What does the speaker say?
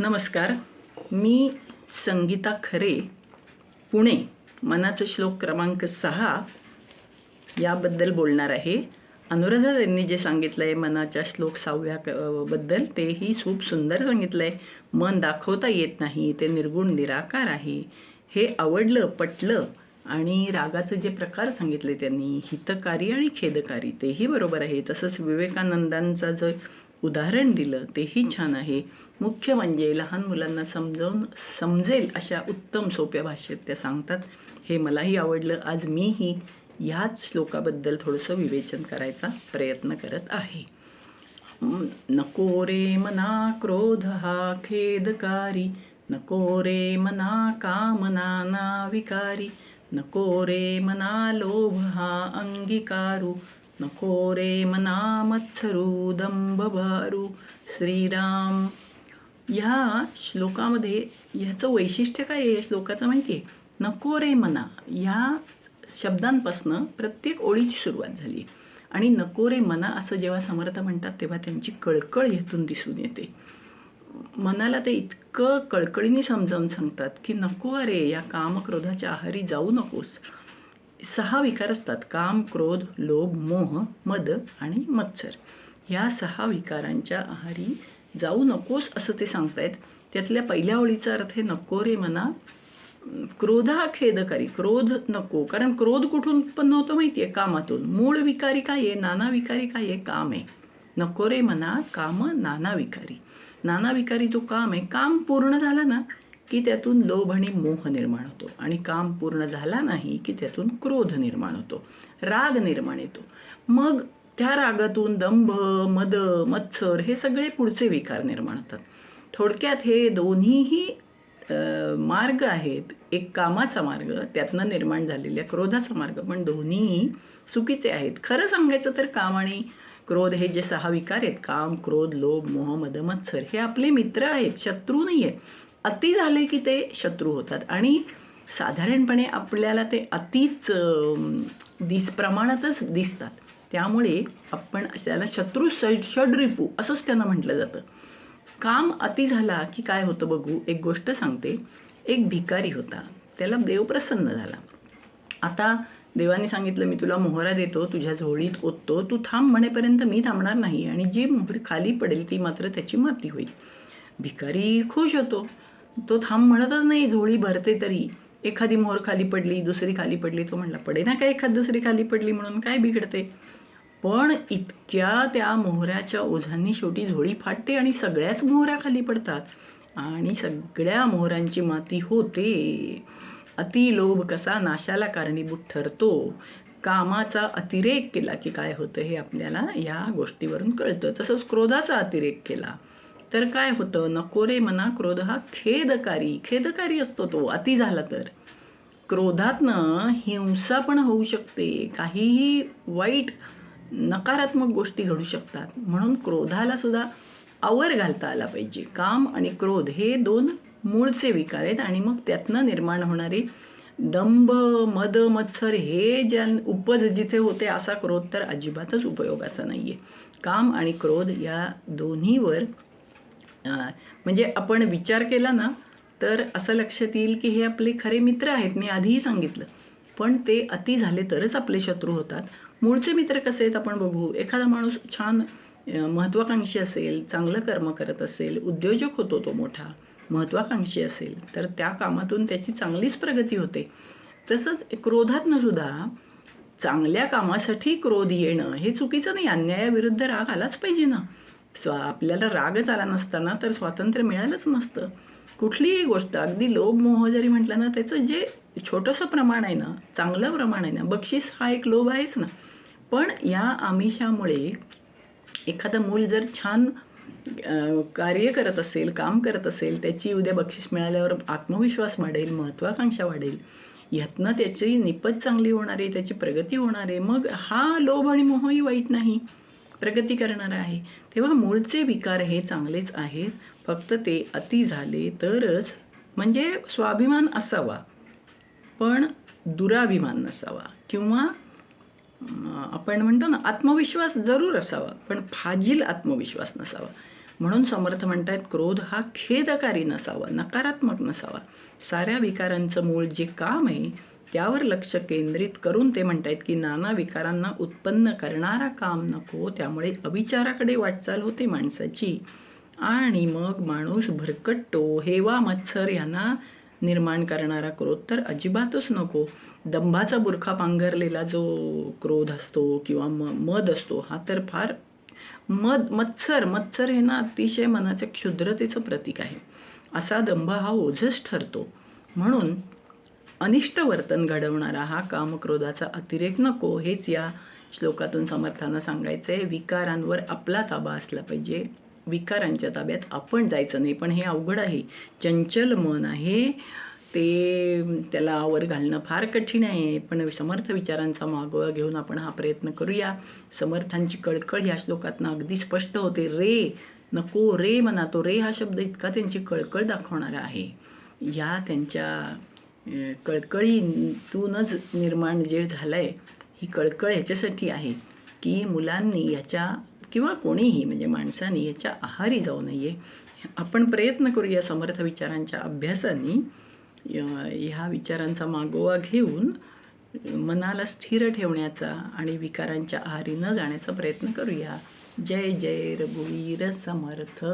नमस्कार. मी संगीता खरे पुणे मनाचा श्लोक क्रमांक सहा याबद्दल बोलणार आहे. अनुराधा त्यांनी जे सांगितलं आहे मनाच्या श्लोक सहाव्या क- बद्दल तेही खूप सुंदर सांगितलं आहे मन दाखवता येत नाही ते निर्गुण निराकार आहे. हे आवडलं पटलं आणि रागाचे जे प्रकार सांगितले त्यांनी हितकारी आणि खेदकारी तेही बरोबर आहे. तसंच विवेकानंदांचा जो उदाहरण दिलं तेही छान आहे. मुख्य म्हणजे लहान मुलांना समजावून समजेल अशा उत्तम सोप्या भाषेत त्या सांगतात. हे मलाही आवडलं. आज मीही ह्याच श्लोकाबद्दल थोडंसं विवेचन करायचा प्रयत्न करत आहे. नको रे मना क्रोध हा खेदकारी नको रे मना कामना ना विकारी नको रे मना लोभ हा अंगीकारू नको रे मना मत्सरू दंभ श्रीराम. ह्या श्लोकामध्ये ह्याचं वैशिष्ट्य काय आहे? श्लोकाचं माहिती आहे. नको रे मना. ह्या शब्दांपासनं प्रत्येक ओळीची सुरुवात झाली. आणि नको रे मना असं जेव्हा समर्थ म्हणतात तेव्हा त्यांची कळकळ ह्यातून दिसून येते. मनाला ते इतकं कळकळीने समजावून सांगतात की नको अरे या कामक्रोधाच्या आहारी जाऊ नकोस. सहा विकार असतात. काम क्रोध लोभ मोह मद आणि मत्सर. ह्या सहा विकारांच्या आहारी जाऊ नकोस असं ते सांगतायत. त्यातल्या पहिल्या ओळीचा अर्थ आहे नको रे मना. क्रोध हा खेदकारी. क्रोध नको. कारण क्रोध कुठून उत्पन्न होतो माहिती आहे कामातून. मूळ विकारी काय आहे? नाना विकारी काय आहे? काम आहे. नको रे मना काम नाना विकारी. नाना विकारी जो काम आहे काम पूर्ण झालं ना की त्यातून लोभ आणि मोह निर्माण होतो आणि काम पूर्ण झाला नाही की त्यातून क्रोध निर्माण होतो राग निर्माण येतो. मग त्या रागातून दंभ मद मत्सर हे सगळे पुढचे विकार निर्माण होतात. थोडक्यात हे दोन्हीही मार्ग आहेत. एक कामाचा मार्ग त्यातनं निर्माण झालेल्या क्रोधाचा मार्ग पण दोन्हीही चुकीचे आहेत. खरं सांगायचं तर काम आणि क्रोध हे जे सहा विकार आहेत काम क्रोध लोभ मोह मद मत्सर हे आपले मित्र आहेत शत्रू नाही आहेत अति झाले की ते शत्रू होतात. आणि साधारणपणे आपल्याला ते अतिच दिस प्रमाणातच दिसतात. त्यामुळे आपण त्याला शत्रू ष षड्रिपू असंच त्यांना म्हटलं जातं. काम अति झाला की काय होतं बघू? एक गोष्ट सांगते. एक भिकारी होता. त्याला देव प्रसन्न झाला. आता देवाने सांगितलं मी तुला मोहरा देतो तुझ्या झोळीत ओततो. तू थांब म्हणेपर्यंत मी थांबणार नाही. आणि जी मोहर खाली पडेल ती मात्र त्याची माती होईल. भिकारी खुश होतो. तो थांब म्हणतच नाही झोळी भरते तरी. एखादी मोहर खाली पडली दुसरी खाली पडली तो म्हणला पडे ना काय एखाद दुसरी खाली पडली म्हणून काय बिघडते? पण इतक्या त्या मोहऱ्याच्या ओझांनी शेवटी झोळी फाटते आणि सगळ्याच मोहऱ्या खाली पडतात. आणि सगळ्या मोहरांची माती होते. अतिलोभ कसा नाशाला कारणीभूत ठरतो? कामाचा अतिरेक केला की काय होतं हे आपल्याला या गोष्टीवरून कळतं. तसंच क्रोधाचा अतिरेक केला. तर काय होतं? नको रे मना क्रोध हा खेदकारी खेदकारी असतो तो अति झाला तर. क्रोधातनं हिंसा पण होऊ शकते. काहीही वाईट नकारात्मक गोष्टी घडू शकतात. म्हणून क्रोधाला सुद्धा आवर घालता आला पाहिजे. काम आणि क्रोध हे दोन मूळचे विकार आहेत आणि मग त्यातनं निर्माण होणारे दंभ मद मत्सर हे ज्या उपज जिथे होते असा क्रोध तर अजिबातच उपयोगाचा नाही आहे काम आणि क्रोध या दोन्हीवर म्हणजे आपण विचार केला ना तर असं लक्षात येईल की हे आपले खरे मित्र आहेत. मी आधीही सांगितलं. पण ते अति झाले तरच आपले शत्रू होतात. मूळचे मित्र कसे आहेत आपण बघू. एखादा माणूस छान महत्त्वाकांक्षी असेल चांगलं कर्म करत असेल उद्योजक होतो तो मोठा महत्त्वाकांक्षी असेल तर त्या कामातून त्याची चांगलीच प्रगती होते. तसंच क्रोधातनं सुद्धा चांगल्या कामासाठी क्रोध येणं हे चुकीचं नाही. अन्यायाविरुद्ध राग आलाच पाहिजे ना. स्वा आपल्याला रागच आला नसताना तर स्वातंत्र्य मिळालंच नसतं. कुठलीही गोष्ट अगदी लोभ मोह जरी म्हटलं ना त्याचं जे छोटंसं प्रमाण आहे ना चांगलं प्रमाण आहे ना बक्षीस हा एक लोभ आहेच ना. पण या आमिषामुळे एखादं मूल जर छान कार्य करत असेल काम करत असेल त्याची उद्या बक्षीस मिळाल्यावर आत्मविश्वास वाढेल महत्त्वाकांक्षा वाढेल ह्यातनं त्याची निपत चांगली होणार आहे त्याची प्रगती होणार आहे मग हा लोभ आणि मोहही वाईट नाही. प्रगती करणार आहे. तेव्हा मूळचे विकार हे चांगलेच आहेत. फक्त ते अति झाले तरच म्हणजे स्वाभिमान असावा. पण दुराभिमान नसावा. किंवा आपण म्हणतो ना आत्मविश्वास जरूर असावा. पण फाजील आत्मविश्वास नसावा. म्हणून समर्थ म्हणतायत क्रोध हा खेदकारी नसावा नकारात्मक नसावा. साऱ्या विकारांचं मूळ जे काम आहे त्यावर लक्ष केंद्रित करून ते म्हणतायत की नाना विकारांना उत्पन्न करणारा काम नको त्यामुळे अविचाराकडे वाटचाल होते माणसाची. आणि मग माणूस भरकटतो हेवा मत्सर यांना निर्माण करणारा क्रोध तर अजिबातच नको. दंभाचा बुरखा पांघरलेला जो क्रोध असतो किंवा म मद असतो हा तर फार मद मत्सर मत्सर हे ना अतिशय मनाच्या क्षुद्रतेचं प्रतीक आहे. असा दंभ हा ओझच ठरतो. म्हणून अनिष्ट वर्तन घडवणारा हा कामक्रोधाचा अतिरेक नको. हेच या श्लोकातून समर्थांना सांगायचं आहे विकारांवर आपला ताबा असला पाहिजे. विकारांच्या ताब्यात आपण जायचं नाही पण हे अवघड आहे. चंचल मन आहे. ते त्याला आवर घालणं फार कठीण आहे पण समर्थ विचारांचा मागोवा घेऊन आपण हा प्रयत्न करूया. समर्थांची कळकळ या श्लोकातनं अगदी स्पष्ट होते. रे नको रे म्हणा तो. रे हा शब्द इतका त्यांची कळकळ दाखवणारा आहे. या त्यांच्या कळकळीतूनच निर्माण जे झालं आहे ही कळकळ ह्याच्यासाठी आहे की मुलांनी याच्या किंवा कोणीही म्हणजे माणसांनी याच्या आहारी जाऊ नये. आपण प्रयत्न करूया समर्थ विचारांच्या अभ्यासाने. ह्या विचारांचा मागोवा घेऊन मनाला स्थिर ठेवण्याचा आणि विकारांच्या आहारी न जाण्याचा प्रयत्न करूया. जय जय रघुवीर समर्थ.